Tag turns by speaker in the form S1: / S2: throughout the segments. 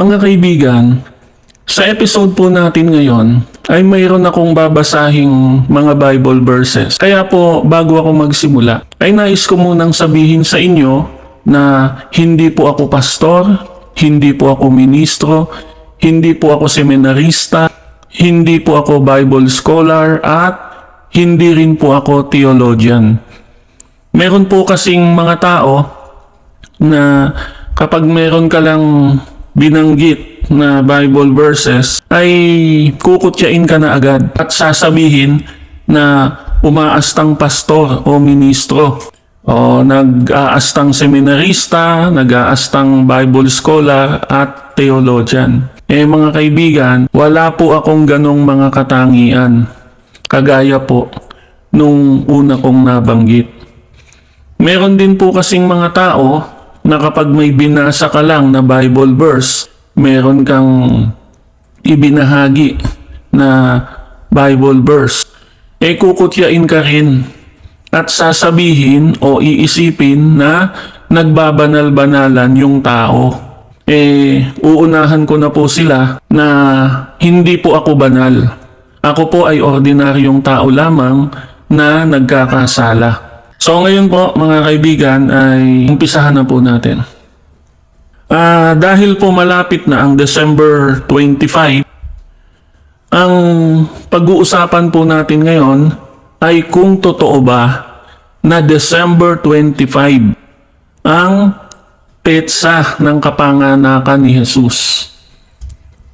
S1: Mga kaibigan, sa episode po natin ngayon ay mayroon akong babasahing mga Bible verses. Kaya po bago ako magsimula ay nais ko munang sabihin sa inyo na hindi po ako pastor, hindi po ako ministro, hindi po ako seminarista, hindi po ako Bible scholar at hindi rin po ako theologian. Meron po kasing mga tao na kapag meron ka lang binanggit na Bible verses ay kukutyain ka na agad at sasabihin na umaastang pastor o ministro o nag-aastang seminarista, nag-aastang Bible scholar at theologian. Eh mga kaibigan, wala po akong ganong mga katangian. Kagaya po nung una kong nabanggit. Meron din po kasing mga tao na kapag may binasa ka lang na Bible verse, meron kang ibinahagi na Bible verse, eh kukutyain ka rin at sasabihin o iisipin na nagbabanal-banalan yung tao. Eh, uunahan ko na po sila na hindi po ako banal. Ako po ay ordinaryong tao lamang na nagkakasala. So ngayon po mga kaibigan ay umpisahan na po natin. Ah, dahil po malapit na ang December 25, ang pag-uusapan po natin ngayon ay kung totoo ba na December 25 ang petsa ng kapanganakan ni Jesus.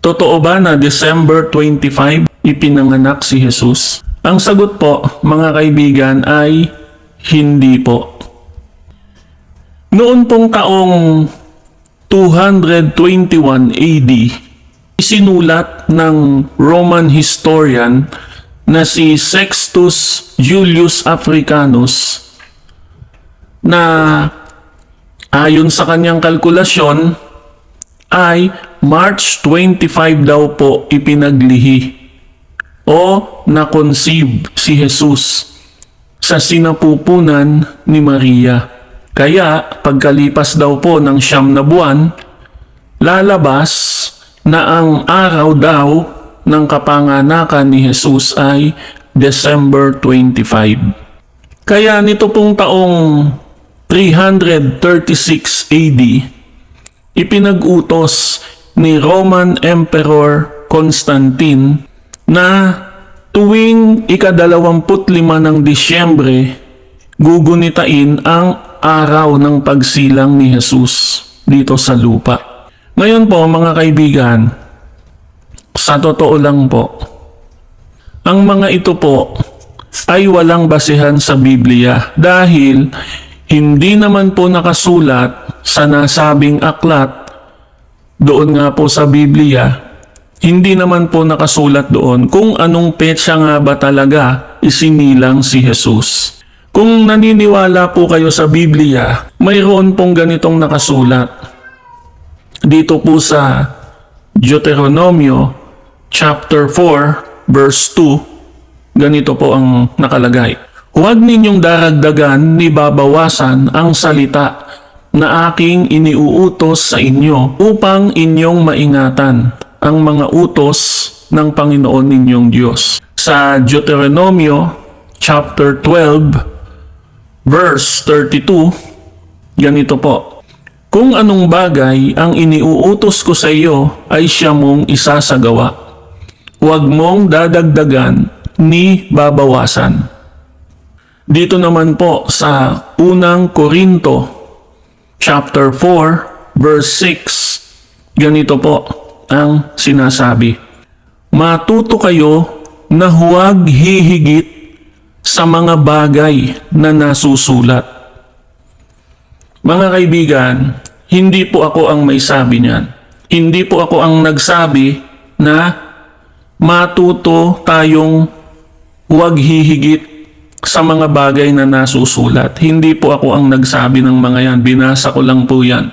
S1: Totoo ba na December 25 ipinanganak si Jesus? Ang sagot po, mga kaibigan, ay hindi po. Noon pong taong 221 AD, isinulat ng Roman historian na si Sextus Julius Africanus na ayon sa kanyang kalkulasyon ay March 25 daw po ipinaglihi o na-conceive si Jesus sa sinapupunan ni Maria. Kaya pagkalipas daw po ng siyam na buwan, lalabas na ang araw daw ng kapanganakan ni Jesus ay December 25. Kaya nito pong taong 336 AD, ipinag-utos ni Roman Emperor Constantine na tuwing ikadalawamput lima ng Disyembre, gugunitain ang araw ng pagsilang ni Jesus dito sa lupa. Ngayon po mga kaibigan, sa totoo lang po, ang mga ito po ay walang basehan sa Biblia dahil hindi naman po nakasulat sa nasabing aklat doon nga po sa Biblia hindi naman po nakasulat doon kung anong petsa nga ba talaga isinilang si Jesus. Kung naniniwala po kayo sa Biblia, mayroon pong ganitong nakasulat. Dito po sa Deuteronomio chapter 4 verse 2, ganito po ang nakalagay. Huwag ninyong daragdagan ni babawasan ang salita na aking iniuutos sa inyo upang inyong maingatan ang mga utos ng Panginoon ninyong Diyos. Sa Deuteronomio chapter 12 verse 32 ganito po. Kung anong bagay ang iniuutos ko sa iyo ay siya mong isasagawa. Huwag mong dadagdagan ni babawasan. Dito naman po sa unang Korinto chapter 4 verse 6 ganito po ang sinasabi. Matuto kayo na huwag hihigit sa mga bagay na nasusulat. Mga kaibigan, hindi po ako ang may sabi niyan. Hindi po ako ang nagsabi na matuto tayong huwag hihigit sa mga bagay na nasusulat. Hindi po ako ang nagsabi ng mga yan. Binasa ko lang po yan.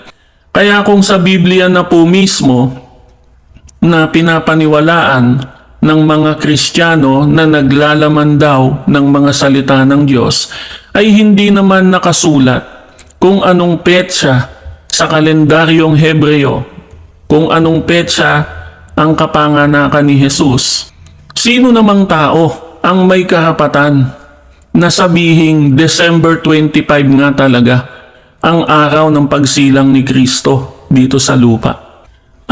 S1: Kaya kung sa Biblia na po mismo, na pinapaniwalaan ng mga Kristiyano na naglalaman daw ng mga salita ng Diyos ay hindi naman nakasulat kung anong petsa sa kalendaryong Hebreo kung anong petsa ang kapanganakan ni Jesus, sino namang tao ang may karapatan na sabihing December 25 nga talaga ang araw ng pagsilang ni Kristo dito sa lupa?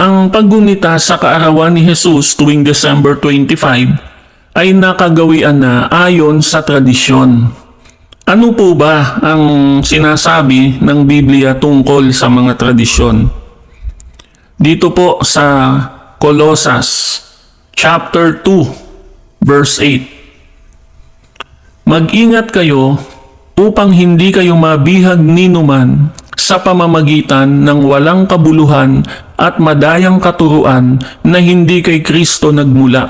S1: Ang paggunita sa kaarawan ni Jesus tuwing December 25 ay nakagawian na ayon sa tradisyon. Ano po ba ang sinasabi ng Biblia tungkol sa mga tradisyon? Dito po sa Colossus chapter 2 verse 8. Mag-ingat kayo upang hindi kayo mabihag ninuman sa pamamagitan ng walang kabuluhan at madayang katuruan na hindi kay Kristo nagmula,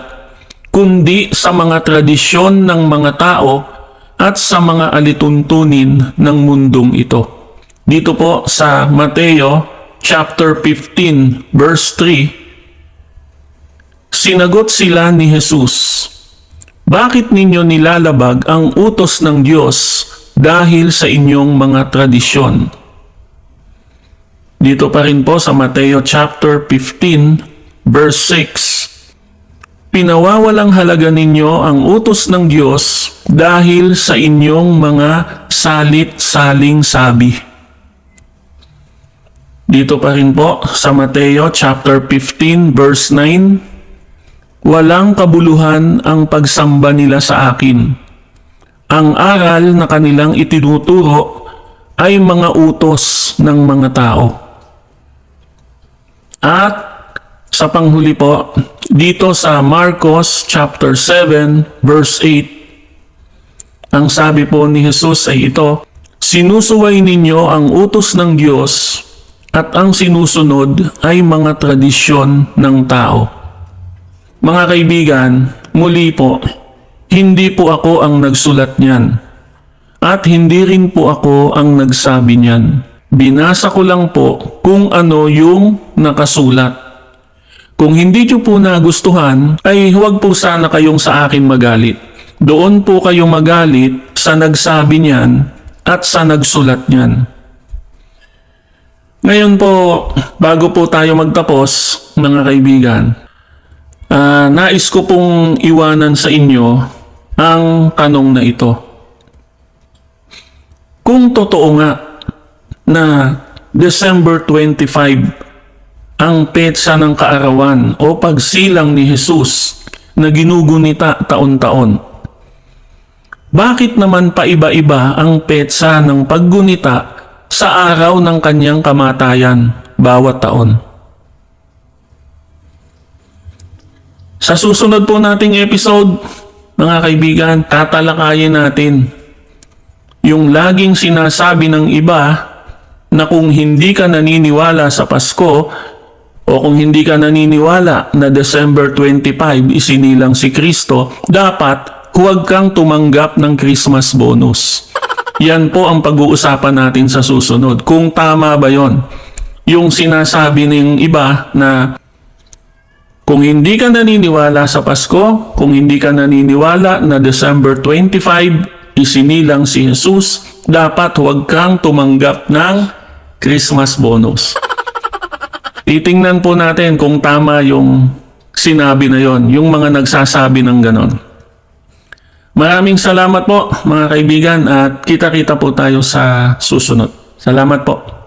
S1: kundi sa mga tradisyon ng mga tao at sa mga alituntunin ng mundong ito. Dito po sa Mateo chapter 15 verse 3, Sinagot sila ni Jesus, Bakit ninyo nilalabag ang utos ng Diyos dahil sa inyong mga tradisyon? Dito pa rin po sa Mateo chapter 15 verse 6, Pinawawalang halaga ninyo ang utos ng Diyos dahil sa inyong mga salit-saling sabi. Dito pa rin po sa Mateo chapter 15 verse 9, Walang kabuluhan ang pagsamba nila sa akin. Ang aral na kanilang itinuturo ay mga utos ng mga tao. At sa panghuli po, dito sa Marcos chapter 7 verse 8, ang sabi po ni Jesus ay ito, Sinusuway ninyo ang utos ng Diyos at ang sinusunod ay mga tradisyon ng tao. Mga kaibigan, muli po, hindi po ako ang nagsulat niyan. At hindi rin po ako ang nagsabi niyan. Binasa ko lang po kung ano yung nakasulat. Kung hindi nyo po nagustuhan, ay huwag po sana kayong sa akin magalit. Doon po kayong magalit sa nagsabi niyan at sa nagsulat niyan. Ngayon po, bago po tayo magtapos, mga kaibigan, ah, nais ko pong iwanan sa inyo ang tanong na ito. Kung totoo nga na December 25 ang petsa ng kaarawan o pagsilang ni Jesus na ginugunita taon-taon. Bakit naman paiba-iba ang petsa ng paggunita sa araw ng kanyang kamatayan bawat taon? Sa susunod po nating episode, mga kaibigan, tatalakayin natin yung laging sinasabi ng iba na kung hindi ka naniniwala sa Pasko o kung hindi ka naniniwala na December 25 isinilang si Kristo, dapat huwag kang tumanggap ng Christmas bonus. Yan po ang pag-uusapan natin sa susunod. Kung tama ba yon? Yung sinasabi ng iba na kung hindi ka naniniwala sa Pasko, kung hindi ka naniniwala na December 25 isinilang si Jesus, dapat huwag kang tumanggap ng Christmas bonus. Titingnan po natin kung tama yung sinabi na yon, yung mga nagsasabi ng ganon. Maraming salamat po mga kaibigan at kita-kita po tayo sa susunod. Salamat po.